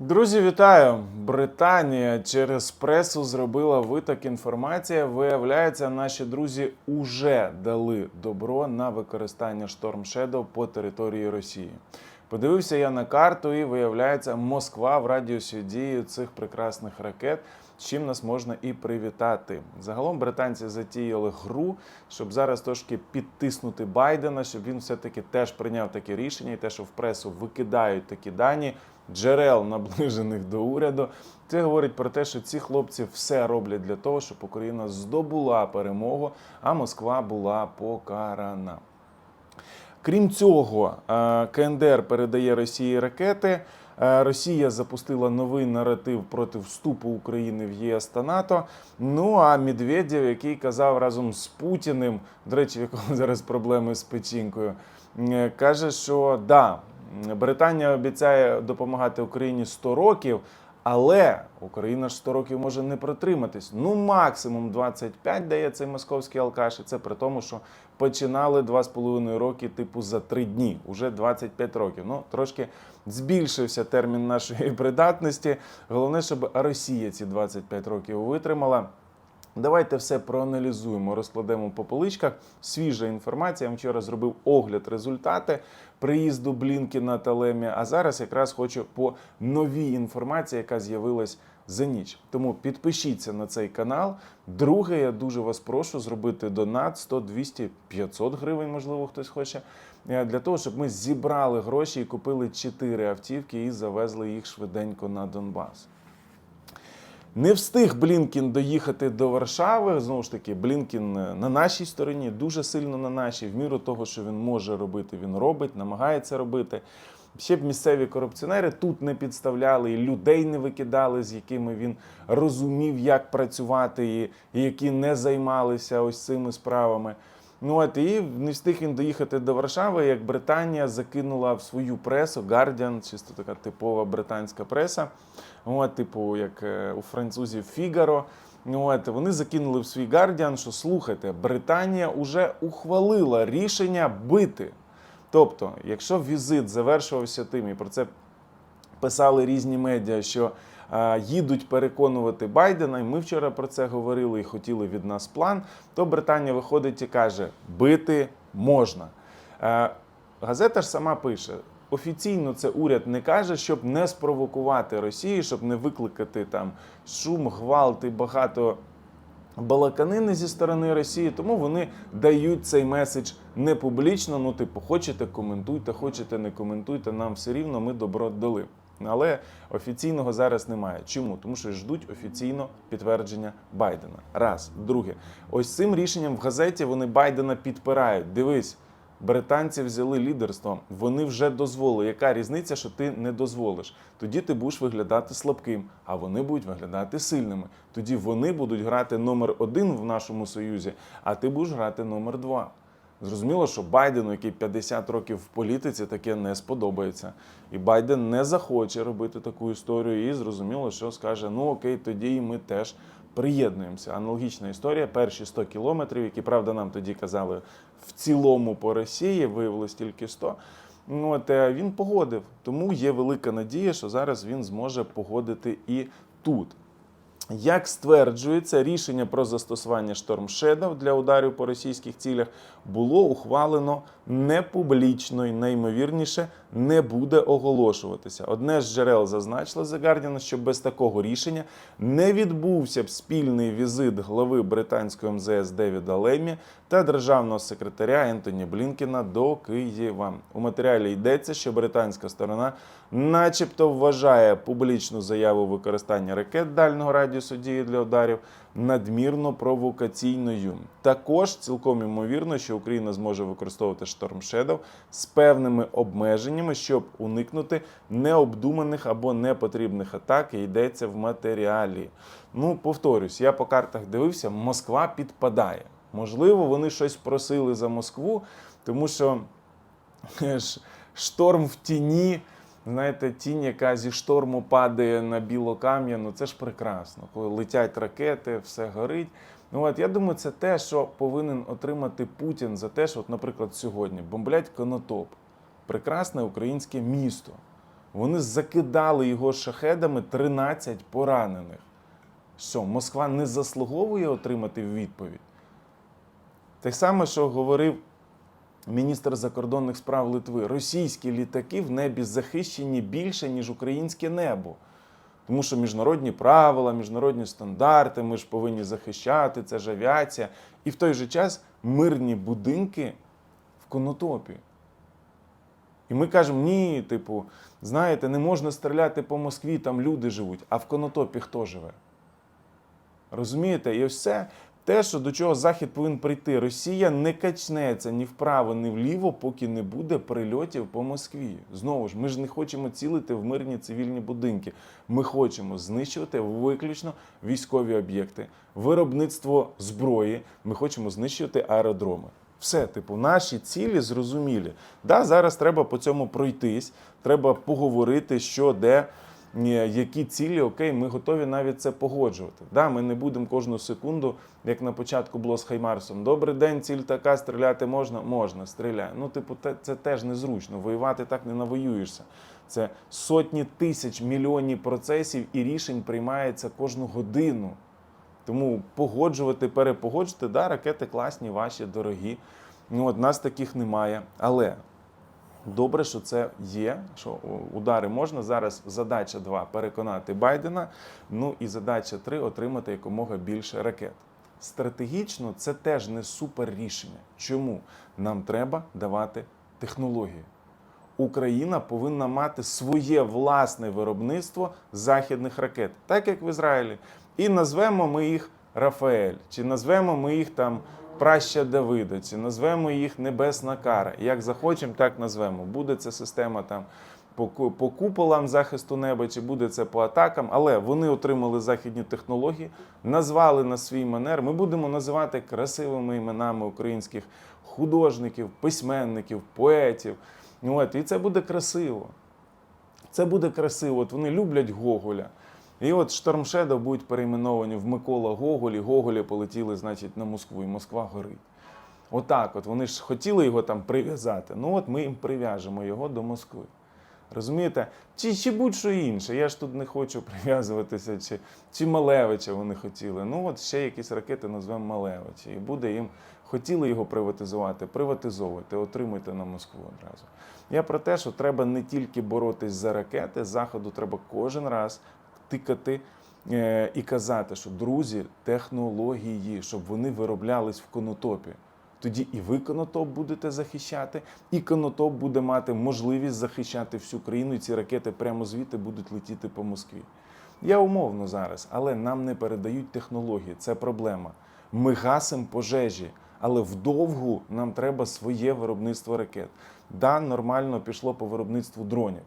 Друзі, вітаю! Британія через пресу зробила виток інформації. Виявляється, наші друзі уже дали добро на використання Storm Shadow по території Росії. Подивився я на карту, і виявляється, Москва в радіусі дії цих прекрасних ракет. Чим нас можна і привітати. Загалом британці затіяли гру, щоб зараз трошки підтиснути Байдена, щоб він все-таки теж прийняв таке рішення, і те, що в пресу викидають такі дані джерел, наближених до уряду. Це говорить про те, що ці хлопці все роблять для того, щоб Україна здобула перемогу, а Москва була покарана. Крім цього, е, КНДР передає Росії ракети. Е, Росія запустила новий наратив проти вступу України в ЄС та НАТО. Ну а Медведєв, який казав разом з Путіним, до речі, в якого зараз проблеми з печінкою, е, каже, що да, Британія обіцяє допомагати Україні 100 років. Але Україна ж 100 років може не протриматись. Ну, максимум 25 дає цей московський алкаш. І це при тому, що починали 2,5 роки, типу, за 3 дні, уже 25 років. Ну, трошки збільшився термін нашої придатності. Головне, щоб Росія ці 25 років витримала. Давайте все проаналізуємо, розкладемо по поличках. Свіжа інформація. Я вчора зробив огляд результати приїзду Блінкіна та Лемі. А зараз якраз хочу по новій інформації, яка з'явилась за ніч. Тому підпишіться на цей канал. Друге, я дуже вас прошу зробити донат 100, 200, 500 гривень, можливо, хтось хоче. е, Для того, щоб ми зібрали гроші і купили 4 автівки і завезли їх швиденько на Донбас. Не встиг Блінкін доїхати до Варшави. Знову ж таки, Блінкін е, на нашій стороні, дуже сильно на нашій. В міру того, що він може робити, він робить, намагається робити. Ще б місцеві корупціонери тут не підставляли, і людей не викидали, з якими він розумів, як працювати, і, які не займалися ось цими справами. Ну от і не встиг він доїхати до Варшави, як Британія закинула в свою пресу Guardian, чисто така типова британська преса. От, типу, як е, у французів Фігаро. От, вони закинули в свій Guardian, що слухайте, Британія вже ухвалила рішення бити. Тобто, якщо візит завершувався тим, і про це писали різні медіа, що їдуть переконувати Байдена, і ми вчора про це говорили і хотіли від нас план, то Британія виходить і каже: бити можна. Е, газета ж сама пише. Офіційно це уряд не каже, щоб не спровокувати Росію, щоб не викликати там шум, гвалт і багато балаканини зі сторони Росії, тому вони дають цей меседж не публічно. Ну, типу, хочете коментуйте, хочете не коментуйте, нам все рівно, ми добро дали. Але офіційного зараз немає. Чому? Тому що ждуть офіційно підтвердження Байдена. Раз, друге, ось цим рішенням в газеті вони Байдена підпирають. Дивись. Британці взяли лідерство, вони вже дозволили. Яка різниця, що ти не дозволиш? Тоді ти будеш виглядати слабким, а вони будуть виглядати сильними. Тоді вони будуть грати номер один в нашому союзі, а ти будеш грати номер два. Зрозуміло, що Байдену, який 50 років в політиці, таке не сподобається. І Байден не захоче робити таку історію. І зрозуміло, що скаже: ну окей, тоді і ми теж приєднуємося. Аналогічна історія. Перші 100 кілометрів, які правда нам тоді казали в цілому по Росії, виявилось тільки 100. Ну, От е, він погодив. Тому є велика надія, що зараз він зможе погодити і тут. Як стверджується, рішення про застосування Storm Shadow для ударів по російських цілях було ухвалено не публічно і найімовірніше не буде оголошуватися. Одне з джерел зазначило The Guardian, що без такого рішення не відбувся б спільний візит глави британської МЗС Девіда Лемі та державного секретаря Ентоні Блінкіна до Києва. У матеріалі йдеться, що британська сторона, начебто, вважає публічну заяву використання ракет дальнього радіусу дії для ударів надмірно провокаційною. Також цілком ймовірно, що Україна зможе використовувати Storm Shadow з певними обмеженнями, щоб уникнути необдуманих або непотрібних атак. І йдеться в матеріалі. Ну, повторюсь, я по картах дивився, Москва підпадає. Можливо, вони щось просили за Москву, тому що шторм в тіні. Знаєте, тінь, яка зі шторму падає на білокам'яну, це ж прекрасно. Коли летять ракети, все горить. Ну от я думаю, це те, що повинен отримати Путін за те, що, от, наприклад, сьогодні бомблять Конотоп, прекрасне українське місто. Вони закидали його шахедами 13 поранених. Що, Москва не заслуговує отримати відповідь? Те саме, що говорив міністр закордонних справ Литви. Російські літаки в небі захищені більше, ніж українське небо. Тому що міжнародні правила, міжнародні стандарти, ми ж повинні захищати, це ж авіація. І в той же час мирні будинки в конотопі. І ми кажемо, ні, типу, знаєте, не можна стріляти по Москві, там люди живуть, а в конотопі хто живе? Розумієте? І ось це те, що до чого Захід повинен прийти. Росія не качнеться ні вправо, ні вліво, поки не буде прильотів по Москві. Знову ж, ми ж не хочемо цілити в мирні цивільні будинки. Ми хочемо знищувати виключно військові об'єкти, виробництво зброї. Ми хочемо знищувати аеродроми. Все, типу, наші цілі зрозумілі. Да, зараз треба по цьому пройтись, треба поговорити, що де. Які цілі, окей, ми готові навіть це погоджувати. Да, ми не будемо кожну секунду, як на початку було з Хаймарсом. Добрий день, ціль така, стріляти можна? Можна, стріляй. Ну, типу, це теж незручно. Воювати так не навоюєшся. Це сотні тисяч мільйонів процесів і рішень приймається кожну годину. Тому погоджувати, перепогоджувати, да, ракети класні, ваші, дорогі. Ну, от нас таких немає. Але Добре, що це є. Що удари можна зараз. Задача 2 переконати Байдена. Ну і задача 3 отримати якомога більше ракет. Стратегічно це теж не супер рішення. Чому нам треба давати технології? Україна повинна мати своє власне виробництво західних ракет, так як в Ізраїлі. І назвемо ми їх Рафаель, чи назвемо ми їх там Праща Давида, чи назвемо їх Небесна Кара. Як захочемо, так назвемо. Буде це система там по, по куполам захисту неба, чи буде це по атакам, але вони отримали західні технології, назвали на свій манер. Ми будемо називати красивими іменами українських художників, письменників, поетів. От, і це буде красиво. Це буде красиво. От вони люблять Гоголя. І от Шторм будуть перейменовані в Микола Гоголь, і Гоголі полетіли, значить, на Москву, і Москва горить. Отак, от вони ж хотіли його там прив'язати. Ну от ми їм прив'яжемо його до Москви. Розумієте? Чи, чи будь-що інше. Я ж тут не хочу прив'язуватися, чи, чи Малевича вони хотіли. Ну от ще якісь ракети назвемо Малевича. І буде їм хотіли його приватизувати, приватизовувати, отримуйте на Москву одразу. Я про те, що треба не тільки боротись за ракети, заходу треба кожен раз тикати е, і казати, що друзі, технології, щоб вони вироблялись в конотопі. Тоді і ви конотоп будете захищати, і конотоп буде мати можливість захищати всю країну, і ці ракети прямо звідти будуть летіти по Москві. Я умовно зараз, але нам не передають технології. Це проблема. Ми гасимо пожежі, але вдовгу нам треба своє виробництво ракет. Да, нормально пішло по виробництву дронів,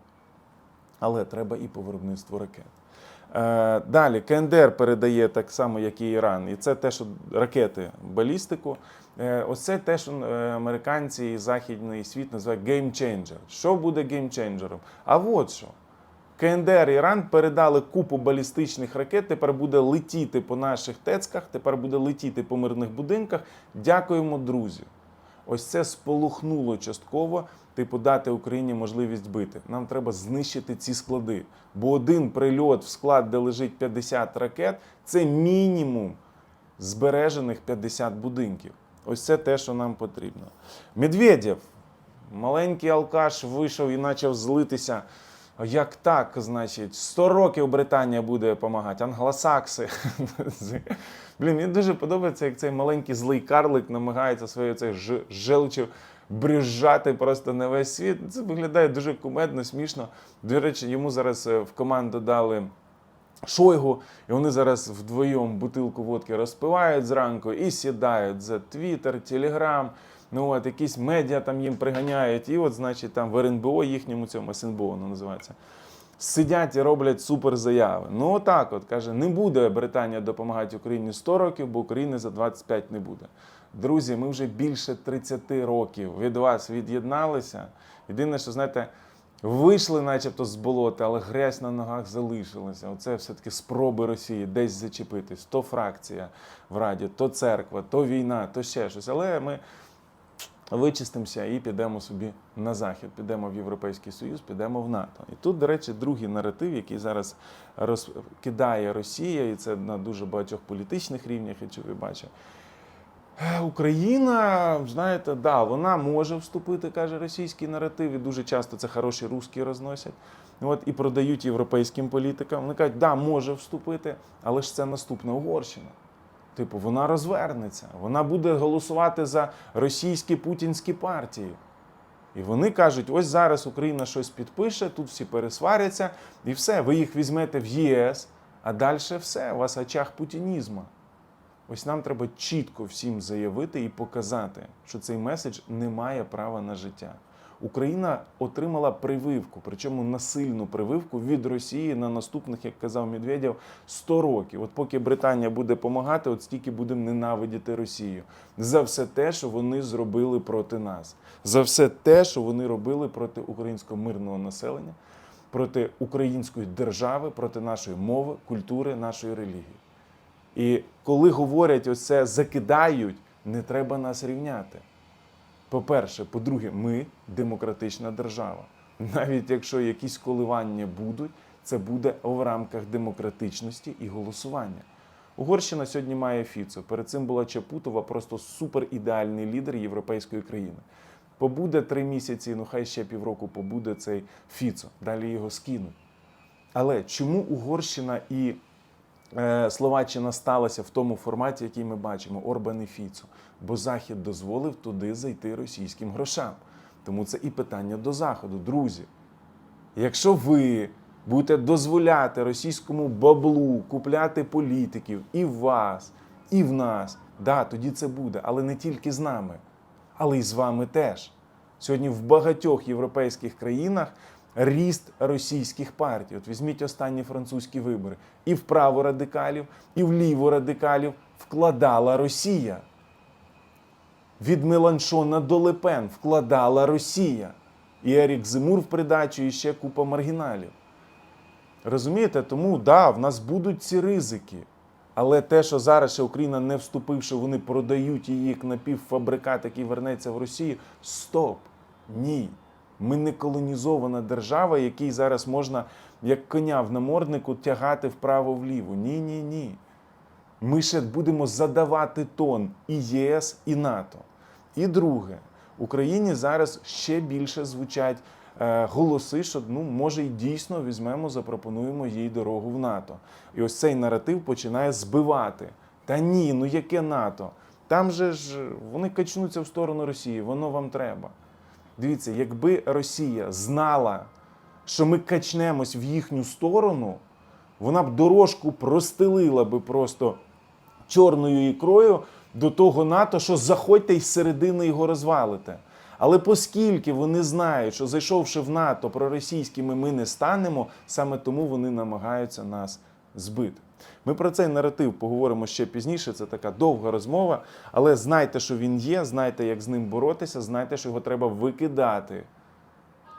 але треба і по виробництву ракет. Е, Далі КНДР передає так само, як і Іран. І це те, що ракети, балістику. Е, Ось це те, що е, американці і західний світ називають геймченджер. Що буде геймченджером? А от що. КНДР Іран передали купу балістичних ракет. Тепер буде летіти по наших тецках, тепер буде летіти по мирних будинках. Дякуємо, друзі. Ось це сполухнуло частково, типу, дати Україні можливість бити. Нам треба знищити ці склади. Бо один прильот в склад, де лежить 50 ракет, це мінімум збережених 50 будинків. Ось це те, що нам потрібно. Медведєв, маленький алкаш, вийшов і почав злитися. Як так, значить, 100 років Британія буде допомагати, англосакси. Блін, мені дуже подобається, як цей маленький злий карлик намагається своєю цей ж- желчю просто на весь світ. Це виглядає дуже кумедно, смішно. До речі, йому зараз е, в команду дали Шойгу, і вони зараз вдвоєм бутилку водки розпивають зранку і сідають за Твіттер, Телеграм. Ну от якісь медіа там їм приганяють, і от, значить, там в РНБО їхньому цьому СНБО воно називається. Сидять і роблять суперзаяви. Ну отак, от каже, не буде Британія допомагати Україні 100 років, бо України за 25 не буде. Друзі, ми вже більше 30 років від вас від'єдналися. Єдине, що знаєте, вийшли, начебто, з болота, але грязь на ногах залишилася. Оце все-таки спроби Росії десь зачепитись. То фракція в Раді, то церква, то війна, то ще щось. Але ми вичистимося і підемо собі на захід, підемо в Європейський Союз, підемо в НАТО. І тут, до речі, другий наратив, який зараз розкидає Росія, і це на дуже багатьох політичних рівнях, якщо ви бачите. Е, Україна, знаєте, да, вона може вступити, каже російський наратив, і дуже часто це хороші русські розносять. От і продають європейським політикам. Вони кажуть, да, може вступити, але ж це наступна Угорщина. Типу, вона розвернеться, вона буде голосувати за російські путінські партії. І вони кажуть: ось зараз Україна щось підпише, тут всі пересваряться, і все, ви їх візьмете в ЄС, а далі все, у вас очах путінізму. Ось нам треба чітко всім заявити і показати, що цей меседж не має права на життя. Україна отримала прививку, причому насильну прививку від Росії на наступних, як казав Медведєв, 100 років. От поки Британія буде допомагати, от стільки будемо ненавидіти Росію за все те, що вони зробили проти нас, за все те, що вони робили проти українського мирного населення, проти української держави, проти нашої мови, культури, нашої релігії. І коли говорять оце закидають, не треба нас рівняти. По-перше, по-друге, ми демократична держава. Навіть якщо якісь коливання будуть, це буде в рамках демократичності і голосування. Угорщина сьогодні має Фіцо. Перед цим була Чапутова, просто суперідеальний лідер європейської країни. Побуде три місяці, ну хай ще півроку побуде цей Фіцо. Далі його скинуть. Але чому Угорщина і Словаччина сталася в тому форматі, який ми бачимо, Орбан і Фіцо? Бо Захід дозволив туди зайти російським грошам. Тому це і питання до Заходу. Друзі, якщо ви будете дозволяти російському баблу купляти політиків і в вас, і в нас, да, тоді це буде, але не тільки з нами, але й з вами теж. Сьогодні в багатьох європейських країнах ріст російських партій. От візьміть останні французькі вибори. І в право радикалів, і в ліво радикалів вкладала Росія. Від Меланшона до Лепен вкладала Росія. І Ерік Зимур в придачу, і ще купа маргіналів. Розумієте? Тому да, в нас будуть ці ризики. Але те, що зараз ще Україна не вступивши, вони продають її як напівфабрикат, який вернеться в Росію. Стоп! Ні. Ми не колонізована держава, який зараз можна, як коня в наморднику, тягати вправо-вліво. Ні, ні, ні. Ми ще будемо задавати тон і ЄС, і НАТО. І друге, Україні зараз ще більше звучать е, голоси, що ну може й дійсно візьмемо, запропонуємо їй дорогу в НАТО. І ось цей наратив починає збивати. Та ні, ну яке НАТО? Там же ж вони качнуться в сторону Росії, воно вам треба. Дивіться, якби Росія знала, що ми качнемось в їхню сторону, вона б дорожку простелила би просто чорною ікрою до того НАТО, що заходьте із середини його розвалите. Але оскільки вони знають, що зайшовши в НАТО проросійськими ми не станемо, саме тому вони намагаються нас збити. Ми про цей наратив поговоримо ще пізніше. Це така довга розмова. Але знайте, що він є, знайте, як з ним боротися, знайте, що його треба викидати.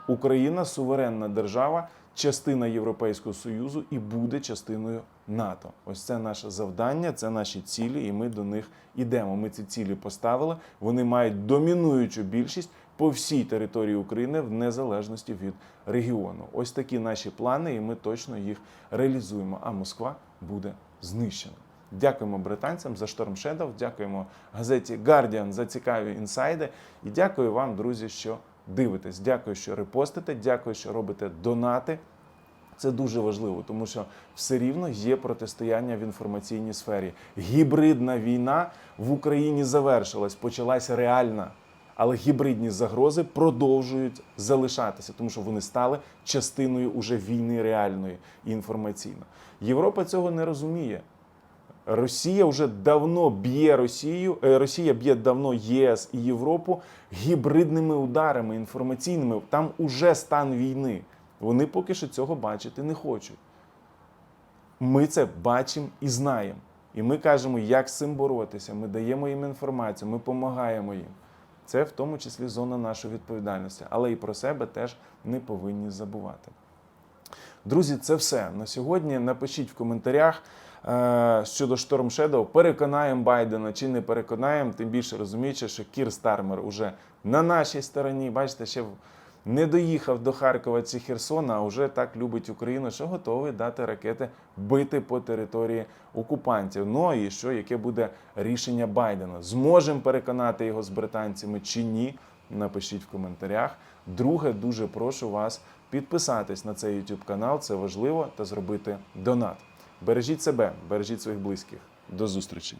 Україна суверенна держава, частина Європейського Союзу і буде частиною НАТО. Ось це наше завдання, це наші цілі, і ми до них йдемо. Ми ці цілі поставили. Вони мають домінуючу більшість по всій території України в незалежності від регіону. Ось такі наші плани, і ми точно їх реалізуємо. А Москва буде знищена. Дякуємо британцям за Шторм Shadow, дякуємо газеті Guardian за цікаві інсайди. І дякую вам, друзі, що дивитесь. Дякую, що репостите, дякую, що робите донати. Це дуже важливо, тому що все рівно є протистояння в інформаційній сфері. Гібридна війна в Україні завершилась, почалася реальна. Але гібридні загрози продовжують залишатися, тому що вони стали частиною уже війни реальної інформаційно. Європа цього не розуміє. Росія вже давно б'є Росію, е, Росія б'є давно ЄС і Європу гібридними ударами інформаційними. Там уже стан війни. Вони поки що цього бачити не хочуть. Ми це бачимо і знаємо. І ми кажемо, як з цим боротися. Ми даємо їм інформацію, ми допомагаємо їм. Це в тому числі зона нашої відповідальності, але і про себе теж не повинні забувати. Друзі, це все на сьогодні. Напишіть в коментарях, е, щодо Шторм Shadow. Переконаємо Байдена чи не переконаємо, тим більше розуміючи, що Кір Стармер уже на нашій стороні. Бачите, ще не доїхав до Харкова чи Херсона, а вже так любить Україну, що готовий дати ракети бити по території окупантів. Ну і що, яке буде рішення Байдена? Зможемо переконати його з британцями чи ні? Напишіть в коментарях. Друге, дуже прошу вас підписатись на цей YouTube канал. Це важливо та зробити донат. Бережіть себе, бережіть своїх близьких. До зустрічі!